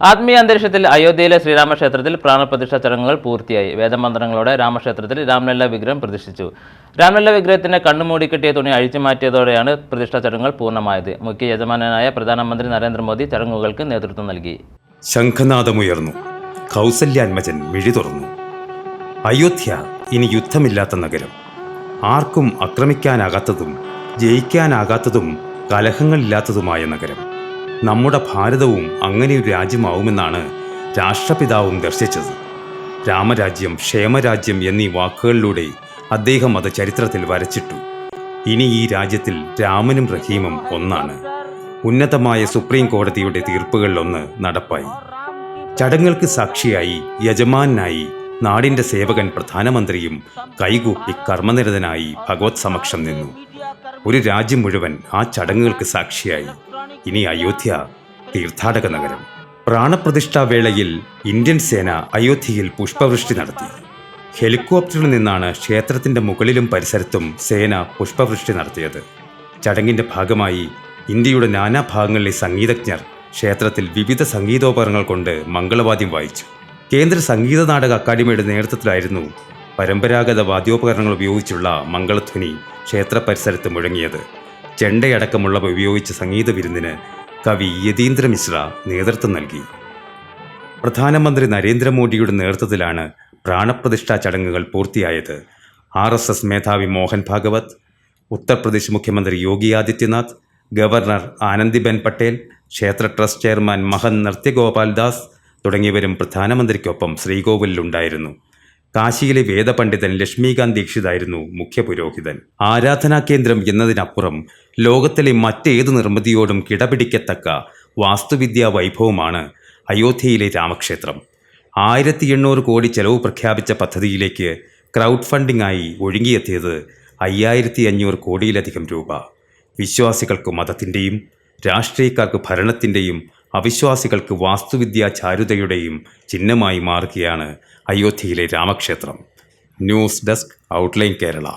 ആത്മീയ അന്തരീക്ഷത്തിൽ അയോധ്യയിലെ ശ്രീരാമക്ഷേത്രത്തിൽ പ്രാണപ്രതിഷ്ഠ ചടങ്ങുകൾ പൂർത്തിയായി. വേദമന്ത്രങ്ങളോടെ രാമക്ഷേത്രത്തിൽ രാംലല്ല വിഗ്രഹം പ്രതിഷ്ഠിച്ചു. രാംലല്ല വിഗ്രഹത്തിന്റെ കണ്ണുമൂടി കെട്ടിയ തുണി അഴിച്ചു മാറ്റിയതോടെയാണ് പ്രതിഷ്ഠാ ചടങ്ങുകൾ പൂർണമായത്. മുഖ്യ യജമാനനായ പ്രധാനമന്ത്രി നരേന്ദ്രമോദി ചടങ്ങുകൾക്ക് നേതൃത്വം നൽകി. ശംഖനാഥമുയർന്നു കൗസല്യാൻമജൻ മിഴി തുറന്നു. അയോധ്യ ഇനി യുദ്ധമില്ലാത്ത നഗരം. ആർക്കും ആക്രമിക്കാനാകാത്തതും ജയിക്കാനാകാത്തതും കലഹങ്ങളില്ലാത്തതുമായ നഗരം. നമ്മുടെ ഭാരതവും അങ്ങനെയൊരു രാജ്യമാവുമെന്നാണ് രാഷ്ട്രപിതാവും ദർശിച്ചത്. രാമരാജ്യം ക്ഷേമരാജ്യം എന്നീ വാക്കുകളിലൂടെ അദ്ദേഹം അത് ചരിത്രത്തിൽ വരച്ചിട്ടു. ഇനി ഈ രാജ്യത്തിൽ രാമനും റഹീമും ഒന്നാണ്. ഉന്നതമായ സുപ്രീം കോടതിയുടെ തീർപ്പുകളിലൊന്ന് നടപ്പായി. ചടങ്ങുകൾക്ക് സാക്ഷിയായി യജമാനായി നാടിന്റെ സേവകൻ പ്രധാനമന്ത്രിയും കൈകൂപ്പി കർമ്മനിരതനായി ഭഗവത് സമക്ഷം നിന്നു. ഒരു രാജ്യം മുഴുവൻ ആ ചടങ്ങുകൾക്ക് സാക്ഷിയായി. ഇനി അയോധ്യ തീർത്ഥാടക നഗരം. പ്രാണപ്രതിഷ്ഠാ വേളയിൽ ഇന്ത്യൻ സേന അയോധ്യയിൽ പുഷ്പവൃഷ്ടി നടത്തി. ഹെലികോപ്റ്ററിൽ നിന്നാണ് ക്ഷേത്രത്തിന്റെ മുകളിലും പരിസരത്തും സേന പുഷ്പവൃഷ്ടി നടത്തിയത്. ചടങ്ങിന്റെ ഭാഗമായി ഇന്ത്യയുടെ നാനാഭാഗങ്ങളിലെ സംഗീതജ്ഞർ ക്ഷേത്രത്തിൽ വിവിധ സംഗീതോപകരണങ്ങൾ കൊണ്ട് മംഗളവാദ്യം വായിച്ചു. കേന്ദ്ര സംഗീത നാടക അക്കാദമിയുടെ നേതൃത്വത്തിലായിരുന്നു പരമ്പരാഗത വാദ്യോപകരണങ്ങൾ ഉപയോഗിച്ചുള്ള മംഗളധ്വനി ക്ഷേത്ര പരിസരത്ത് മുഴങ്ങിയത്. ചെണ്ടയടക്കമുള്ളവ ഉപയോഗിച്ച സംഗീത വിരുന്നിന് കവി യതീന്ദ്ര മിശ്ര നേതൃത്വം നൽകി. പ്രധാനമന്ത്രി നരേന്ദ്രമോദിയുടെ നേതൃത്വത്തിലാണ് പ്രാണപ്രതിഷ്ഠാ ചടങ്ങുകൾ പൂർത്തിയായത്. ആർ എസ് എസ് മേധാവി മോഹൻ ഭാഗവത് ഉത്തർപ്രദേശ് മുഖ്യമന്ത്രി യോഗി ആദിത്യനാഥ് ഗവർണർ ആനന്ദിബെൻ പട്ടേൽ ക്ഷേത്ര ട്രസ്റ്റ് ചെയർമാൻ മഹൻ നൃത്യഗോപാൽ ദാസ് തുടങ്ങിയവരും പ്രധാനമന്ത്രിക്കൊപ്പം ശ്രീകോവിലുണ്ടായിരുന്നു കാശിയിലെ വേദപണ്ഡിതൻ ലക്ഷ്മീകാന്ത് ദീക്ഷിതായിരുന്നു മുഖ്യ പുരോഹിതൻ. ആരാധനാ കേന്ദ്രം എന്നതിനപ്പുറം ലോകത്തിലെ മറ്റേത് നിർമ്മിതിയോടും കിടപിടിക്കത്തക്ക വാസ്തുവിദ്യാ വൈഭവമാണ് അയോധ്യയിലെ രാമക്ഷേത്രം. ആയിരത്തി എണ്ണൂറ് കോടി ചെലവ് പ്രഖ്യാപിച്ച പദ്ധതിയിലേക്ക് ക്രൗഡ് ഫണ്ടിംഗായി ഒഴുകിയെത്തിയത് അയ്യായിരത്തി അഞ്ഞൂറ് കോടിയിലധികം രൂപ. വിശ്വാസികൾക്ക് മതത്തിന്റെയും രാഷ്ട്രീയക്കാർക്ക് ഭരണത്തിന്റെയും അവിശ്വാസികൾക്ക് വാസ്തുവിദ്യാ ചാരുതയുടെയും ചിഹ്നമായി മാറുകയാണ് അയോധ്യയിലെ രാമക്ഷേത്രം. News desk outline Kerala.